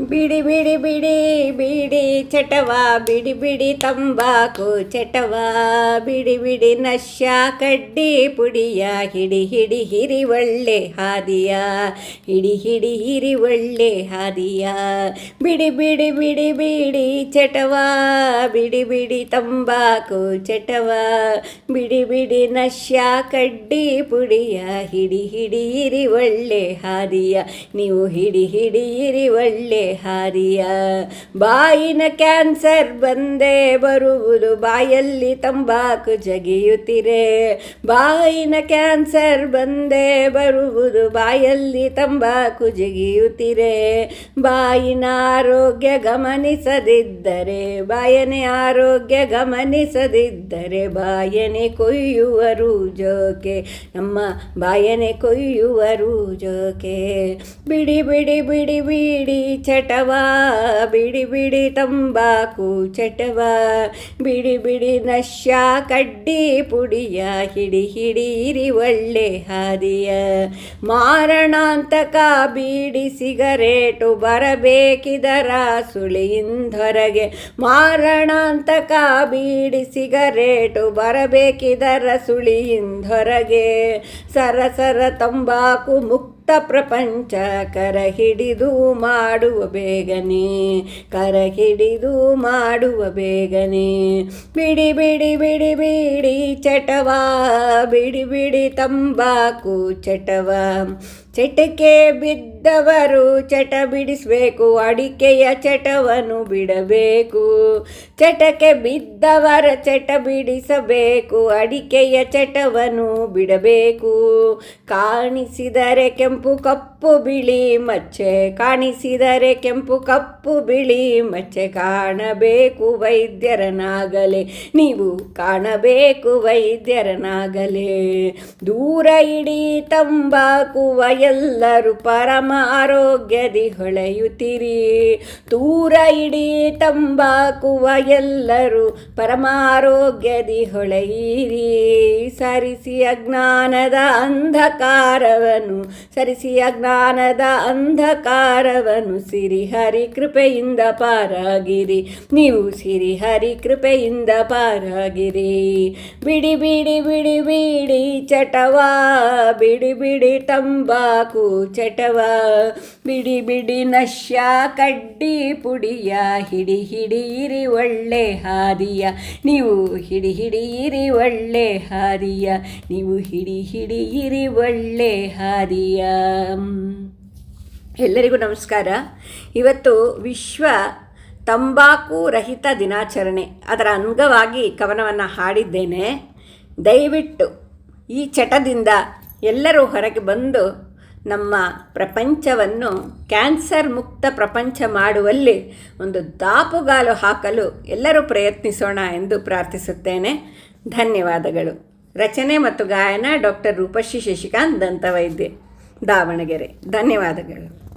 ಬಿಡಿ ಬಿಡಿ ಬಿಡಿ ಬಿಡಿ ಚಟವ ಬಿಡಿ ಬಿಡಿ ತಂಬಾಕು ಚಟವ ಬಿಡಿ ಬಿಡಿ ನಶ್ಯ ಕಡ್ಡಿ ಪುಡಿಯ ಹಿಡಿ ಹಿಡಿ ಹಿರಿ ಒಳ್ಳೆ ಹಾದಿಯ ಹಿಡಿ ಹಿಡಿ ಹಿರಿ ಒಳ್ಳೆ ಹಾದಿಯ ಬಿಡಿ ಬಿಡಿ ಬಿಡಿ ಬಿಡಿ ಚಟವ ಬಿಡಿ ಬಿಡಿ ತಂಬಾಕು ಚಟವ ಬಿಡಿ ಬಿಡಿ ನಶ್ಯ ಕಡ್ಡಿ ಪುಡಿಯ ಹಿಡಿ ಹಿಡಿ ಹಿರಿ ಒಳ್ಳೆ ಹಾದಿಯ ನೀವು ಹಿಡಿ ಹಿಡಿ ಹಿರಿ ಒಳ್ಳೆ ಹಾದಿಯ ಬಾಯಿನ ಕ್ಯಾನ್ಸರ್ ಬಂದೇ ಬರುವುದು, ಬಾಯಲ್ಲಿ ತಂಬಾಕು ಜಗಿಯುತ್ತಿರೆ. ಬಾಯಿನ ಕ್ಯಾನ್ಸರ್ ಬಂದೇ ಬರುವುದು, ಬಾಯಲ್ಲಿ ತಂಬಾಕು ಜಗಿಯುತ್ತಿರೆ. ಬಾಯಿನ ಆರೋಗ್ಯ ಗಮನಿಸದಿದ್ದರೆ, ಬಾಯನೆ ಆರೋಗ್ಯ ಗಮನಿಸದಿದ್ದರೆ, ಬಾಯನೆ ಕೊಯ್ಯುವರು ಜೋಕೆ ನಮ್ಮ ಬಾಯನೆ ಕೊಯ್ಯುವರು ಜೋಕೆ ಬಿಡಿ ಬಿಡಿ ಬಿಡಿ ಬಿಡಿ ಚಟವ, ಬಿಡಿ ಬಿಡಿ ತಂಬಾಕು ಚಟವ, ಬಿಡಿ ಬಿಡಿ ನಶ್ಯ ಕಡ್ಡಿ ಪುಡಿಯ, ಹಿಡಿ ಹಿಡೀರಿ ಒಳ್ಳೆ ಹಾದಿಯ. ಮಾರಣಾಂತಕ ಬೀಡಿ ಸಿಗರೇಟು ಬರಬೇಕಿದರ ಸುಳಿಯಿಂದೊರಗೆ. ಮಾರಣಾಂತಕ ಬೀಡಿ ಸಿಗರೇಟು ಬರಬೇಕಿದರ ಸುಳಿಯಿಂದೊರಗೆ. ಸರಸರ ತಂಬಾಕು ಮುಕ್ತ ಪ್ರಪಂಚ ಕರ ಹಿಡಿದು ಮಾಡುವ ಬೇಗನೆ ಕರ ಹಿಡಿದು ಮಾಡುವ ಬೇಗನೆ. ಬಿಡಿ ಬಿಡಿ ಬಿಡಿ ಬಿಡಿ ಚಟವ, ಬಿಡಿ ಬಿಡಿ ತಂಬಾಕು ಚಟವ. ಚಟಕ್ಕೆ ಬಿದ್ದವರು ಚಟ ಬಿಡಿಸಬೇಕು, ಅಡಿಕೆಯ ಚಟವನ್ನು ಬಿಡಬೇಕು. ಚಟಕ್ಕೆ ಬಿದ್ದವರ ಚಟ ಬಿಡಿಸಬೇಕು, ಅಡಿಕೆಯ ಚಟವನ್ನು ಬಿಡಬೇಕು. ಕಾಣಿಸಿದರೆ ಕೆಂಪು ಕಪ್ಪು ಬಿಳಿ ಮಚ್ಚೆ, ಕಾಣಿಸಿದರೆ ಕೆಂಪು ಕಪ್ಪು ಬಿಳಿ ಮಚ್ಚೆ. ಕಾಣಬೇಕು ವೈದ್ಯರನಾಗಲೇ ನೀವು ಕಾಣಬೇಕು ವೈದ್ಯರನಾಗಲೇ ದೂರ ಇಡೀ ತಂಬಾಕುವ ಎಲ್ಲರೂ ಪರಮ ಆರೋಗ್ಯದಿ ಹೊಳೆಯುತ್ತಿರಿ. ದೂರ ಇಡೀ ತಂಬಾಕುವ ಎಲ್ಲರೂ ಪರಮ ಆರೋಗ್ಯದಿ ಹೊಳೆಯಿರಿ. ಸರಿಸಿ ಅಜ್ಞಾನದ ಅಂಧಕಾರವನು, ಸರಿಸಿ ಅಜ್ಞಾನದ ಅಂಧಕಾರವನ್ನು ಸಿರಿಹರಿ ಕೃಪೆಯಿಂದ ಪಾರಾಗಿರಿ. ನೀವು ಸಿರಿಹರಿ ಕೃಪೆಯಿಂದ ಪಾರಾಗಿರಿ. ಬಿಡಿ ಬಿಡಿ ಬಿಡಿ ಬಿಡಿ ಚಟವಾ, ಬಿಡಿ ಬಿಡಿ ತಂಬಾಕು ಚಟವ ಬಿಡಿ ಬಿಡಿ ನಶ್ಯ, ಕಡ್ಡಿ ಪುಡಿಯ, ಹಿಡಿ ಹಿಡಿಯಿರಿ ಒಳ್ಳೆ ಹಾದಿಯ. ನೀವು ಹಿಡಿ ಹಿಡಿಯಿರಿ ಒಳ್ಳೆ ಹಾದಿಯ, ನೀವು ಹಿಡಿ ಹಿಡಿಯಿರಿ ಒಳ್ಳೆ ಹಾದಿಯ. ಎಲ್ಲರಿಗೂ ನಮಸ್ಕಾರ. ಇವತ್ತು ವಿಶ್ವ ತಂಬಾಕು ರಹಿತ ದಿನಾಚರಣೆ. ಅದರ ಅಂಗವಾಗಿ ಕವನವನ್ನು ಹಾಡಿದ್ದೇನೆ. ದಯವಿಟ್ಟು ಈ ಚಟದಿಂದ ಎಲ್ಲರೂ ಹೊರಗೆ ಬಂದು ನಮ್ಮ ಪ್ರಪಂಚವನ್ನು ಕ್ಯಾನ್ಸರ್ ಮುಕ್ತ ಪ್ರಪಂಚ ಮಾಡುವಲ್ಲಿ ಒಂದು ದಾಪುಗಾಲು ಹಾಕಲು ಎಲ್ಲರೂ ಪ್ರಯತ್ನಿಸೋಣ ಎಂದು ಪ್ರಾರ್ಥಿಸುತ್ತೇನೆ. ಧನ್ಯವಾದಗಳು. ರಚನೆ ಮತ್ತು ಗಾಯನ ಡಾಕ್ಟರ್ ರೂಪಶ್ರೀ ಶಶಿಕಾಂತ್ ದಂತವೈದ್ಯ ದಾವಣಗೆರೆ. ಧನ್ಯವಾದಗಳು.